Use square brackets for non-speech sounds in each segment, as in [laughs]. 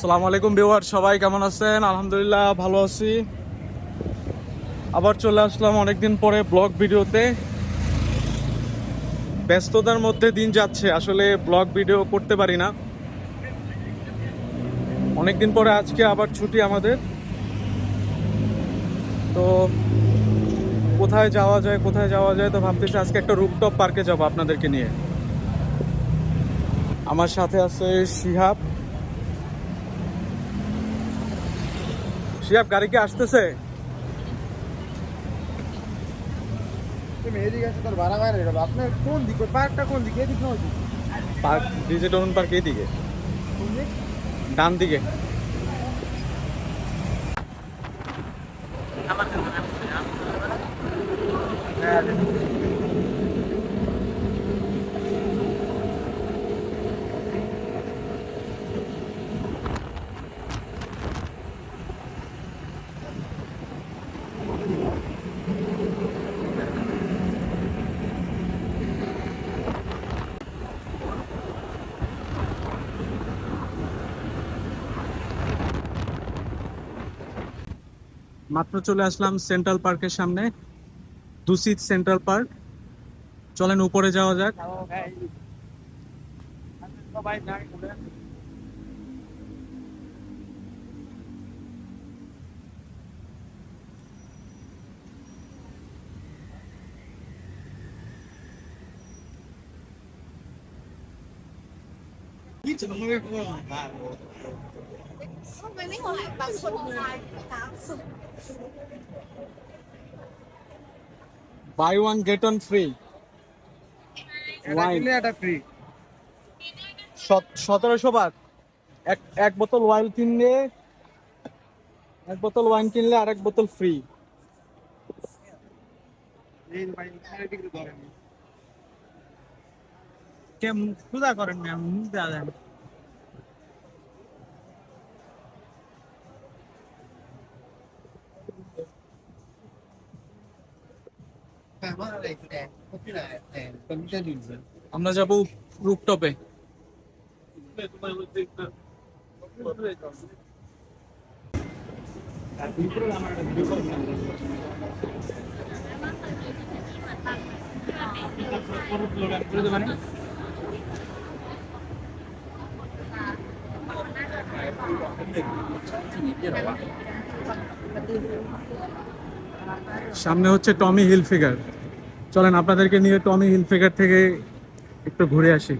সালামু আলাইকুম বিওয়ার সবাই কেমন আছেন? আলহামদুলিল্লাহ, ভালো আছি। আবার চলে আসলাম অনেকদিন পরে ব্লগ ভিডিওতে। ব্যস্ততার মধ্যে দিন যাচ্ছে, আসলে ব্লগ ভিডিও করতে পারি না। অনেকদিন পরে আজকে আবার ছুটি আমাদের। তো কোথায় যাওয়া যায়, কোথায় যাওয়া যায়, তো ভাবতেছি আজকে একটা রুপটপ পার্কে যাব আপনাদেরকে নিয়ে। আমার সাথে আছে শিহাব শিহাব গাড়ি কি আসতেছে তুমি এদিকে আসো তোর ভাড়া বাইরে গেল আপনার কোন দিক ওই পার্কটা কোন দিকে? এদিক না ওদিক পার্ক ডিজে ডরন পার্ক এইদিকে কোন দিক? ডান দিকে। মাত্র চলে আসলাম সেন্ট্রাল পার্কের সামনে দুসিত সেন্ট্রাল পার্ক চলেন উপরে যাওয়া যাক। [laughs] 一整个月过了很慢。他们那个把错来打死。Buy one get one free. Wine এটা ফ্রি সতেরোশো বাদ এক এক বোতল ওয়াইন কিনলে এক বোতল ওয়াইন কিনলে আর এক বোতল ফ্রি কেমন পূজা করেন ম্যাম দেওয়া যায় আমরা যাব রুপটপে। সামনে হচ্ছে টমি হিল ফিগার চলেন, আপনাদেরকে নিয়ে টমি হিল ফিগার থেকে একটু ঘুরে আসি।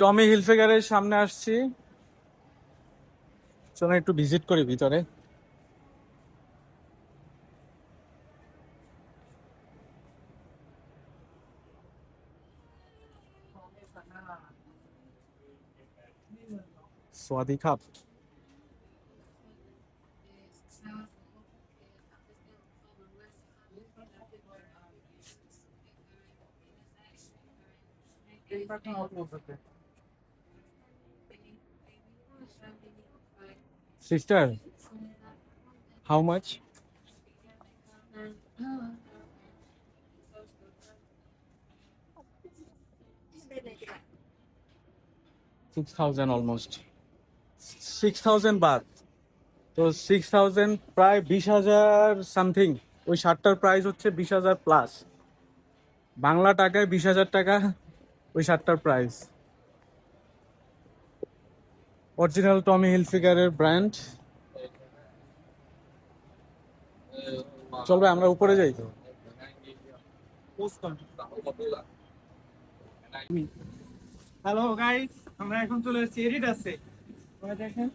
টমি হিল ফিগারের সামনে আসছি। চলেন একটু ভিজিট করি ভিতরে। সওয়াদি খাপ Sister, how much? Six thousand almost. Six thousand baht. তো সিক্স থাউজেন্ড প্রায় বিশ হাজার সামথিং ওই শার্টটার প্রাইস হচ্ছে বিশ হাজার প্লাস বাংলা টাকায় বিশ হাজার টাকা ওই শার্টটার প্রাইস অরিজিনাল টমি হিলফিগারের ব্র্যান্ড চলবে আমরা উপরে যাই তো। হ্যালো গাইস আমরা এখন চলে এসেছি এডিডাসে দেখেন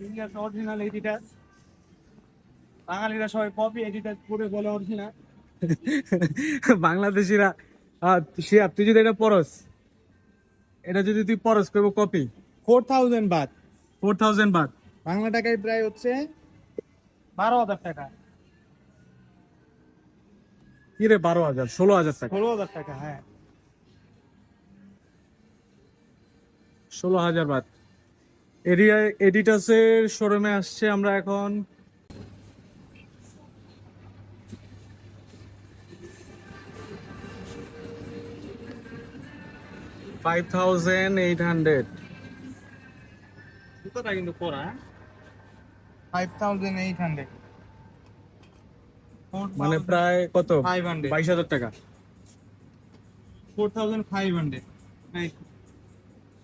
ইন্ডিয়াস অরিজিনাল এডিডাস বাঙালিরা সবাই কপি এডিডাস পরে বলে অরিজিনাল বাংলাদেশিরা তুই যদি এটা পরস এটা যদি তুই পরস করব copy four thousand baht four thousand baht Bangla টাকায় প্রায় হচ্ছে বারো হাজার টাকা। কি রে বারো হাজার ষোলো হাজার টাকা? ষোলো হাজার টাকা হ্যাঁ। ষোলো হাজার বাট এরিয়া এডিটাসের শোরুমে আসছে আমরা এখন। Five thousand eight hundred. জুতোটা কিন্তু পরা ফাইভ থাউজেন্ড এইট হান্ড্রেড মানে প্রায় কত? ফাইভ হান্ড্রেড বাইশ হাজার টাকা। ফোর থাউজেন্ড ফাইভ হান্ড্রেড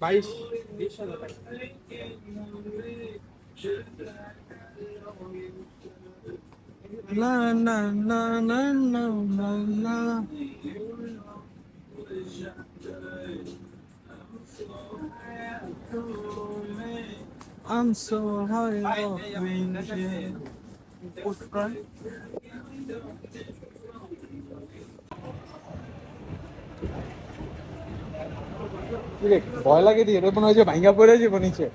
বাইশ। বিশ হাজার টাকা না না না না না না। I'm so high. কিরে, ভয় লাগে দিয়ে? মনে হয় যে ভাঙ্গা পড়ে যাব নিচে।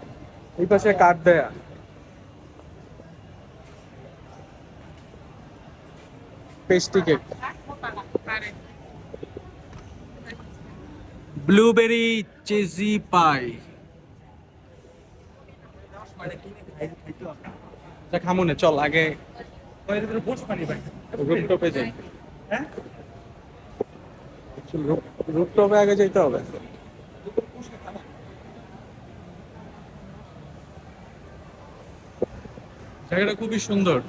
এই পাশে কাঠ দেয়া। Pastry cake blueberry cheesy pie খামুনে চল আগে রুপটপে যাই। রুপটপে আগে যেতে হবে। জায়গাটা খুবই সুন্দর।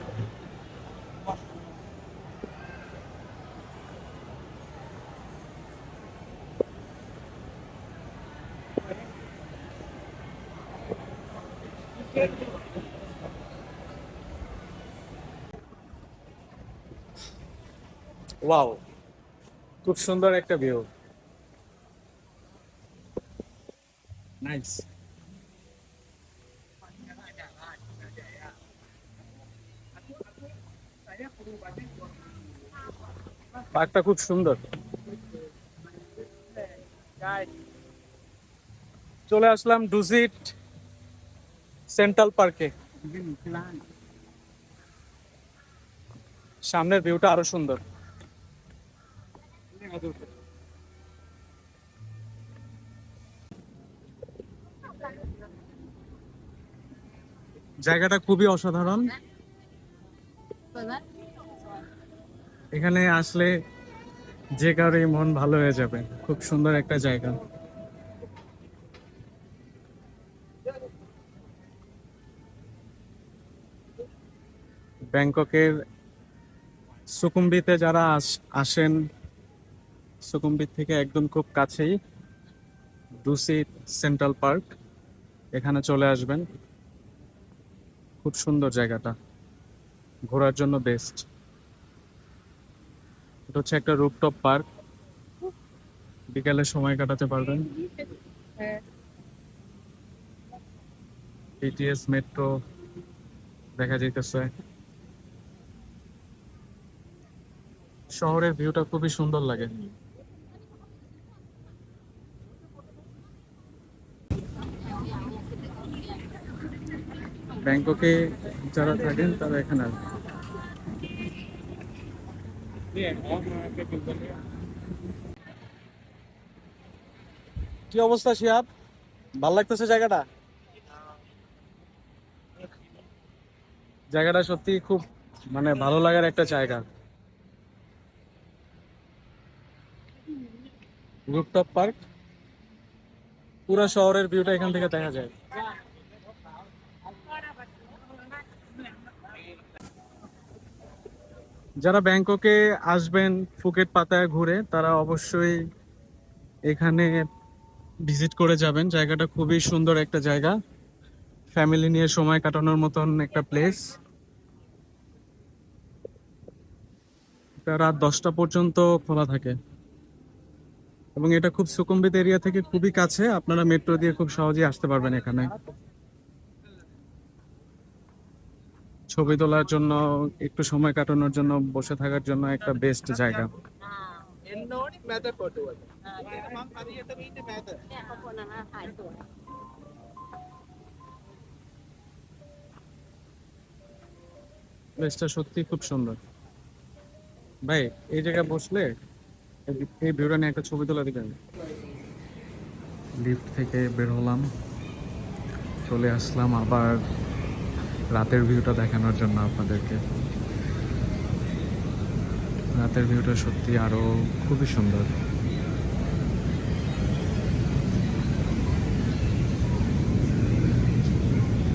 ওয়াও। খুব সুন্দর একটা ভিউ নাইস পার্কটা খুব সুন্দর। চলে আসলাম ডুজিট সেন্ট্রাল পার্কে সামনের ভিউটা আরও সুন্দর। জায়গাটা খুবই অসাধারণ। এখানে আসলে যে কারোরই মন ভালো হয়ে যাবে। খুব সুন্দর একটা জায়গা। ব্যাংককের সুকুম্বিতে যারা আস- আসেন সুকুম্বিত থেকে একদম খুব কাছেই দুসিট সেন্ট্রাল পার্ক। এখানে চলে আসবেন। খুব সুন্দর জায়গাটা। ঘোরার জন্য বেস্ট এটা হচ্ছে একটা রুপটপ পার্ক বিকালে সময় কাটাতে পারবেন। বিটিএস মেট্রো দেখা যাইতেছে। শহরের ভিউটা খুবই সুন্দর লাগে। ব্যাংককে যারা থাকেন, তারা এখানে আসবে। কি অবস্থা শিয়াব? ভালো লাগতেছে জায়গাটা? জায়গাটা সত্যি খুব মানে ভালো লাগার একটা জায়গা। রুপটপ পার্ক পুরা শহরের ভিউটা এখান থেকে দেখা যায়। যারা ব্যাংককে আসবেন ফুকেট পাতায় ঘুরে, তারা অবশ্যই এখানে ভিজিট করে যাবেন। জায়গাটা খুবই সুন্দর একটা জায়গা। ফ্যামিলি নিয়ে সময় কাটানোর মতন একটা প্লেস রাত দশটা পর্যন্ত খোলা থাকে। এবং এটা খুব সুকুম্বিত এরিয়া থেকে খুবই কাছে। আপনারা মেট্রো দিয়ে খুব সহজেই আসতে পারবেন এখানে। ছবি তোলার জন্য, একটু সময় কাটানোর জন্য, বসে থাকার জন্য একটা বেস্ট জায়গা। প্লেসটা সত্যি খুব সুন্দর। ভাই, এই জায়গায় বসলে এই ভিউটা নিয়ে একটা ছবি তোলা দিকে লিফট থেকে বের হলাম, চলে আসলাম আবার রাতের ভিউটা দেখানোর জন্য আপনাদেরকে। রাতের ভিউটা সত্যি আরও খুবই সুন্দর।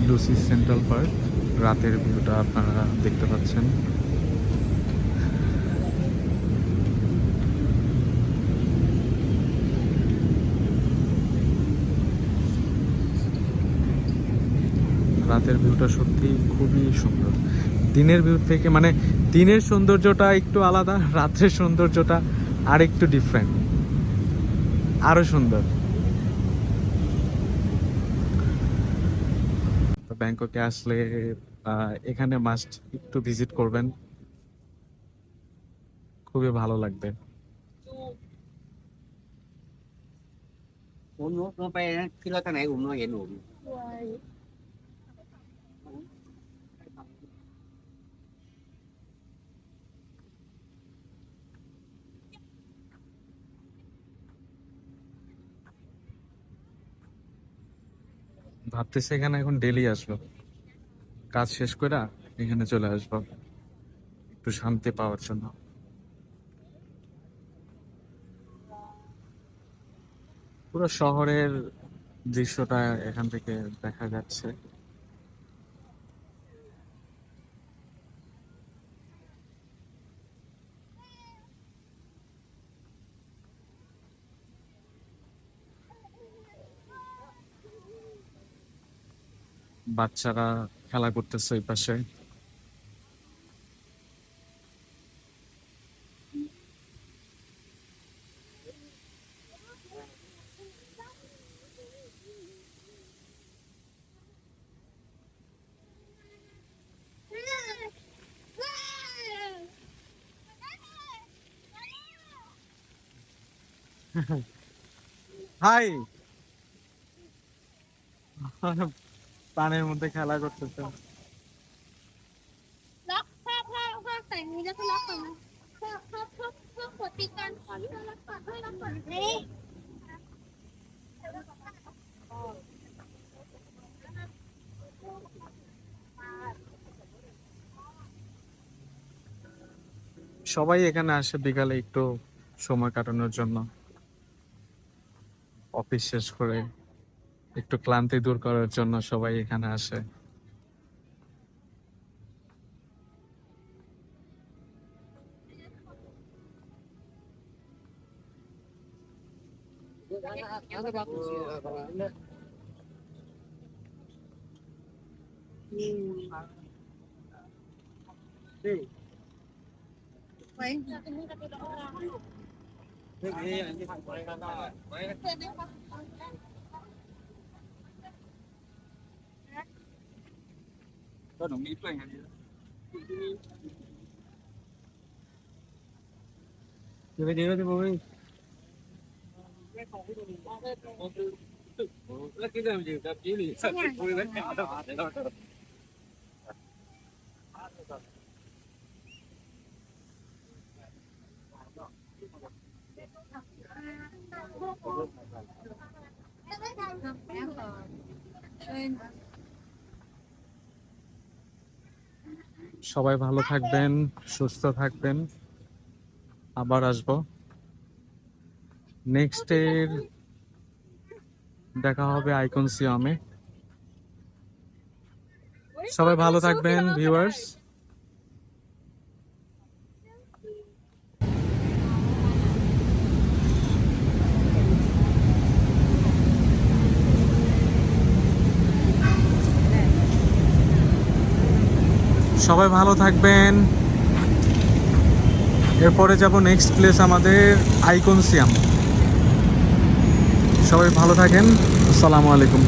লুসি সেন্ট্রাল পার্ক, রাতের ভিউটা আপনারা দেখতে পাচ্ছেন। রাতের ভিউটা সত্যি খুবই সুন্দর দিনের ভিউ থেকে মানে দিনের সৌন্দর্যটা একটু আলাদা রাত্রের সৌন্দর্যটা আর একটু ডিফারেন্ট আরো সুন্দর তো ব্যাংককে আসলে আহ, এখানে মাস্ট একটু ভিজিট করবেন খুবই ভালো লাগবে ผมลงไปนะขึ้นรถทางไหนผมไม่เห็นผม ভাবতেছি এখানে এখন ডেলি আসব। কাজ শেষ করে এখানে চলে আসব। একটু শান্তি পাওয়ার জন্য। পুরো শহরের দৃশ্যটা এখান থেকে দেখা যাচ্ছে। বাচ্চারা খেলা করতেছে ওই পাশে। [laughs] হাই পানির মধ্যে খেলা করতেছে। সবাই এখানে আসে বিকালে একটু সময় কাটানোর জন্য। অফিস শেষ করে একটু ক্লান্তি দূর করার জন্য সবাই এখানে আসে। 저는 밑에 해야 về đi đi bố đi. cái này gì tạp chí gì? Tôi lấy cả đâu để đâu. Hãy subscribe cho kênh Ghiền Mì Gõ Để không bỏ lỡ những video সবাই ভালো থাকবেন, সুস্থ থাকবেন। আবার আসব। নেক্সট এর দেখা হবে আইকন সিয়ামে সবাই ভালো থাকবেন ভিউয়ার্স সবাই ভালো থাকবেন। এরপরে যাব নেক্সট প্লেস আমাদের আইকনসিয়াম সবাই ভালো থাকেন। আসসালামু আলাইকুম।